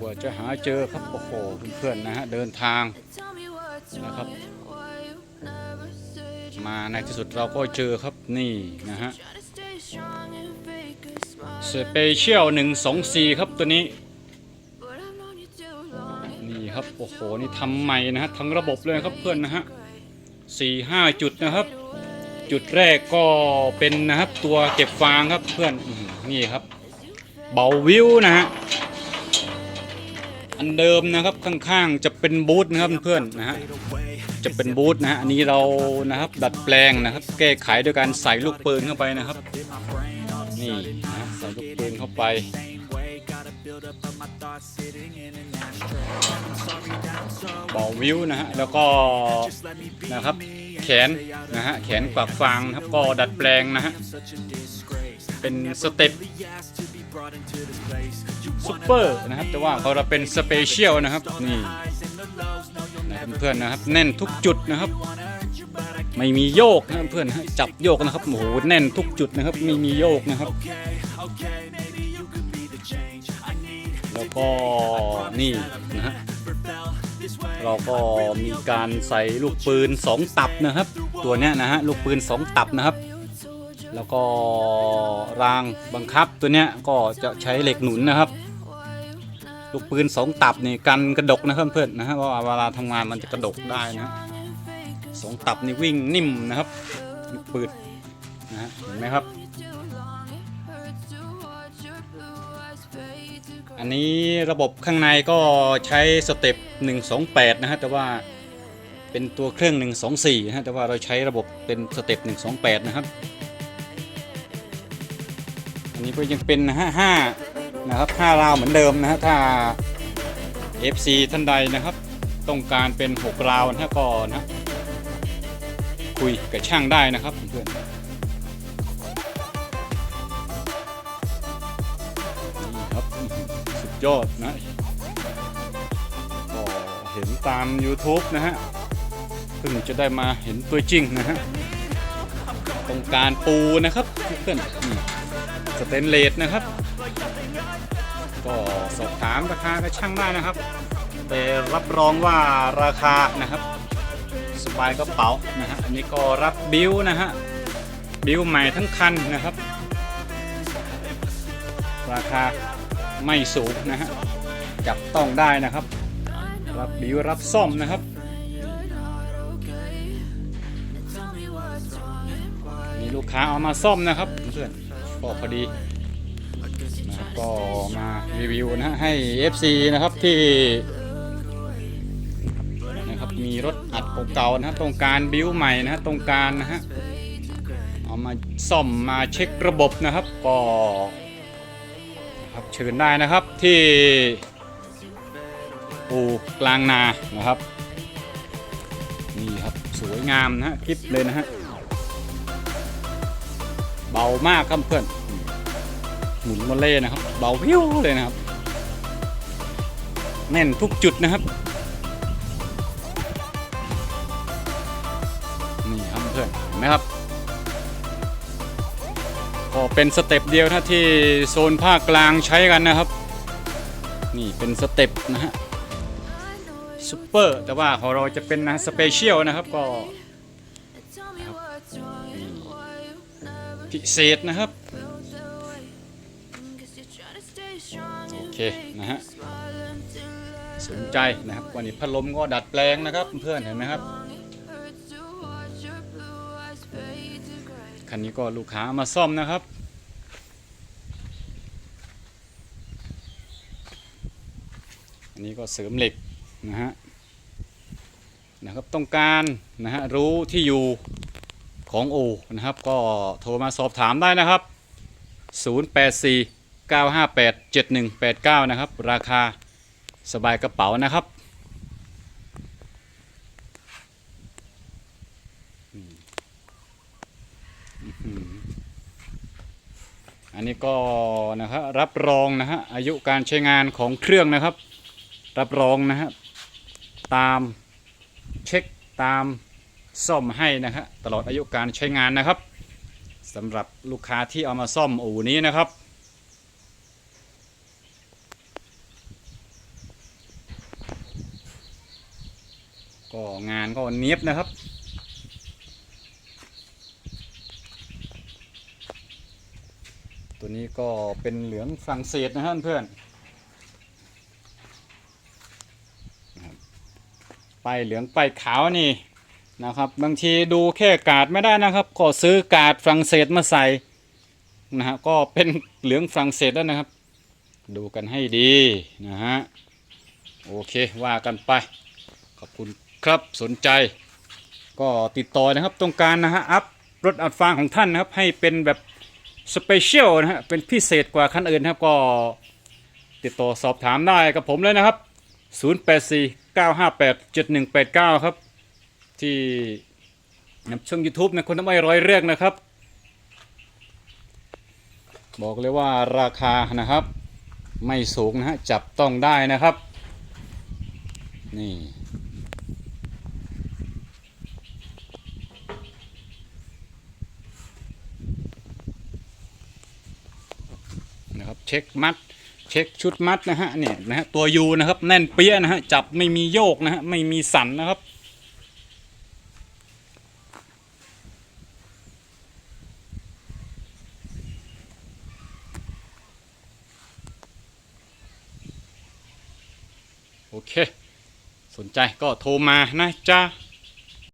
กว่าจะหาเจอครับโอ้โหเพื่อนๆนะฮะเดินทางนะครับ มาในที่สุดเราก็เจอครับนี่นะฮะสเปเชียล124ครับตัวนี้ นี่ครับโอ้โหนี่ทำใหม่นะฮะทั้งระบบเลยครับเพื่อนนะฮะสี่ห้าจุดนะครับ จุดแรกก็เป็นนะครับตัวเก็บฟางครับเพื่อนนี่ครับเบาวิวนะฮะ อันเดิมนะครับข้างๆจะเป็นบูธนะครับเพื่อนนะฮะจะเป็นบูธนะฮะอันนี้เรานะครับดัดแปลงนะครับ แก้ไขโดยการใส่ลูกปืนเข้าไปนะครับ นี่นะใส่ลูกปืนเข้าไปเบาวิวนะฮะแล้วก็นะครับแขนนะฮะแขนปากฟางนะครับก็ดัดแปลงนะฮะเป็นสเต็ป ซุปเปอร์นะครับ แต่ว่าเขาเราเป็นสเปเชียลนะครับ นี่นะเพื่อนๆนะครับ แน่นทุกจุดนะครับ ไม่มีโยกนะเพื่อนฮะจับโยกนะครับโอ้โหแน่นทุกจุดนะครับ ไม่มีโยกนะครับ แล้วก็นี่นะฮะเราก็มีการใส่ลูกปืน 2 ตับนะครับ ตัวเนี้ยนะฮะลูกปืน 2 ตับนะครับ แล้วก็รางบังคับตัวเนี้ยก็จะใช้เหล็กหนุนนะครับ ลูกปืน2ตับนี่กันกระดกนะครับเพื่อนนะฮะเพราะว่าเวลาทำงานมันจะกระดกได้นะฮะสองตับนี่วิ่งนิ่มนะครับลูกปืนนะฮะเห็นไหมครับ อันนี้ระบบข้างในก็ใช้สเต็ป128 นะฮะแต่ว่าเป็นตัวเครื่อง 124นะฮะแต่ว่าเราใช้ระบบเป็นสเต็ป128 นะครับ อันนี้ก็ยังเป็น 55 นะครับ5ราวเหมือนเดิมนะฮะถ้า FC ท่านใดนะครับ ต้องการเป็น 6 ราวนะฮะก็นะฮะคุยกับช่างได้นะครับเพื่อนนี่ครับสุดยอดนะก็เห็นตาม YouTube นะฮะเพิ่งจะได้มาเห็นตัวจริงนะฮะตรงการปูนะครับเพื่อนนี่ สเตนเลสนะครับ ก็สอบถามราคากับช่างได้นะครับ แต่รับรองว่าราคานะครับสบายกระเป๋านะฮะอันนี้ก็รับบิวนะฮะบิวใหม่ทั้งคันนะครับ ราคาไม่สูงนะฮะจับต้องได้นะครับ รับบิวรับซ่อมนะครับมีลูกค้าเอามาซ่อมนะครับเพื่อน ก็พอดีนะก็มารีวิวนะฮะให้ FC นะครับที่นะครับมีรถอัดเก่าๆนะฮะต้องการบิวใหม่นะฮะต้องการนะฮะเอามาซ่อมมาเช็คระบบนะครับก็ครับเชิญได้นะครับที่อู่กลางนานะครับนี่ครับสวยงามนะฮะคลิปเลยนะฮะ เบามากครับเพื่อนหมุนวอลเล่นะครับ เบาวิวเลยนะครับ แน่นทุกจุดนะครับนี่ครับเพื่อนเห็นไหมครับก็เป็นสเต็ปเดียวนะที่โซนภาคกลางใช้กันนะครับ นี่เป็นสเต็ปนะฮะซูเปอร์แต่ว่าของเราจะเป็นนะสเปเชียลนะครับก็ พิเศษนะครับ โอเคนะฮะสนใจนะครับ วันนี้พัดลมก็ดัดแปลงนะครับ เพื่อนเห็นไหมครับ คันนี้ก็ลูกค้ามาซ่อมนะครับอันนี้ก็เสริมเหล็กนะฮะนะครับต้องการนะฮะรู้ที่อยู่ ของโอนะครับ ก็โทรมาสอบถามได้นะครับ 084 958 7189 นะครับ ราคาสบายกระเป๋านะครับอันนี้ก็นะครับรับรองนะฮะอายุการใช้งานของเครื่องนะครับ รับรองนะฮะตามเช็คตาม ซ่อมให้นะฮะตลอดอายุการใช้งานนะครับสำหรับลูกค้าที่เอามาซ่อมอู่นี้นะครับ ก็งานก็เนียบนะครับตัวนี้ก็เป็นเหลืองฝรั่งเศสนะฮะเพื่อนป้ายเหลืองป้ายขาวนี่ นะครับ บางทีดูแค่กาดไม่ได้นะครับ ก็ซื้อกาดฝรั่งเศสมาใส่นะฮะก็เป็นเหลืองฝรั่งเศสแล้วนะครับ ดูกันให้ดีนะฮะโอเคว่ากันไป ขอบคุณครับสนใจ ก็ติดต่อนะครับต้องการนะฮะอัพรถอัดฟางของท่านนะครับให้เป็นแบบสเปเชียลนะฮะเป็นพิเศษกว่าคันอื่นนะครับก็ติดต่อสอบถามได้กับผมเลยนะครับ 084 958 7189 ครับ ที่ช่อง YouTube นะคนทำไมร้อยเรื่องนะครับ บอกเลยว่าราคานะครับ ไม่สูงนะฮะจับต้องได้นะครับ นี่นะครับเช็คมัดเช็คชุดมัดนะฮะเนี่ยนะฮะตัวยูนะครับแน่นเปี้ยนะฮะจับไม่มีโยกนะฮะไม่มีสันนะครับ เค สนใจก็โทรมานะจ๊ะ